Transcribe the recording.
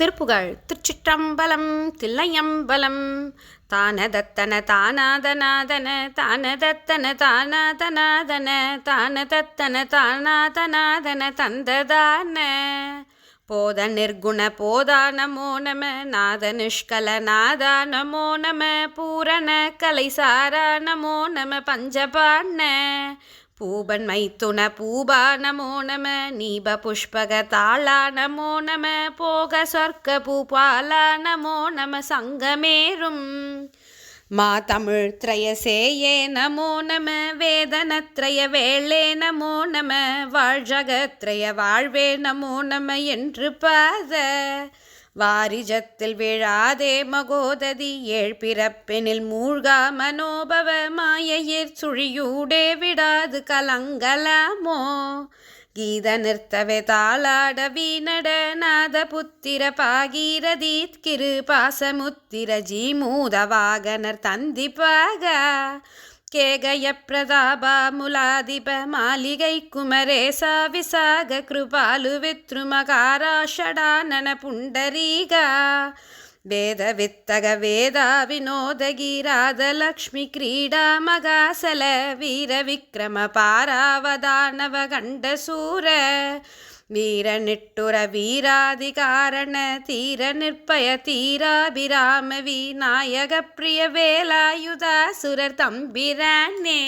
திருப்புகழ். திருச்சிற்றம்பலம் தில்லையம்பலம். தானதத்தன தானாதநாதன தானதத்தன தானாதநாதன தானதத்தன தானாதநாதன தந்ததான. போத நிர்குண போதானமோ நம நாத நிஷ்கல நாதானமோ நம பூரண கலை சாரானமோ நம பஞ்சபாண்ண பூபன் மைத்துன பூபா நமோ நம நீப புஷ்பக தாளா நமோ நம போக சொர்க்க பூபாலா நமோ நம சங்கமேரும் மா தமிழ் திரயசேயே நமோ நம வேதனத்ரய வேளே நமோ நம வாழ்ஜகத்ரய வாழ்வே நமோ நம என்று பாத. வாரிஜத்தில் விழாதே மகோததி ஏழ் பிறப்பெனில் மூழ்கா மனோபவ மாயையிற் சுழியூடே விடாது கலங்கலாமோ? கீத நிறுத்தவே தாளாட வீணட நாத புத்திர பாகீரதீத்கிரு பாசமுத்திர ஜீமூதவாகனர் தந்திப்பாக. கேகய பிரதாபா के गयप्रताभामुलाधिपमालिगै कुमरे सा विसागकृपालु षडाननपुण्डरीगा वेदवित्तगवेदा विनोदगिरादलक्ष्मीक्रीडामगासल वीरविक्रमपारावदानवगण्डसूर வீர நிட்டுர வீராதிகாரண தீர நிற்பய தீராபிராம விநாயக பிரிய வேலாயுதா சுரர் தம்பிரானே.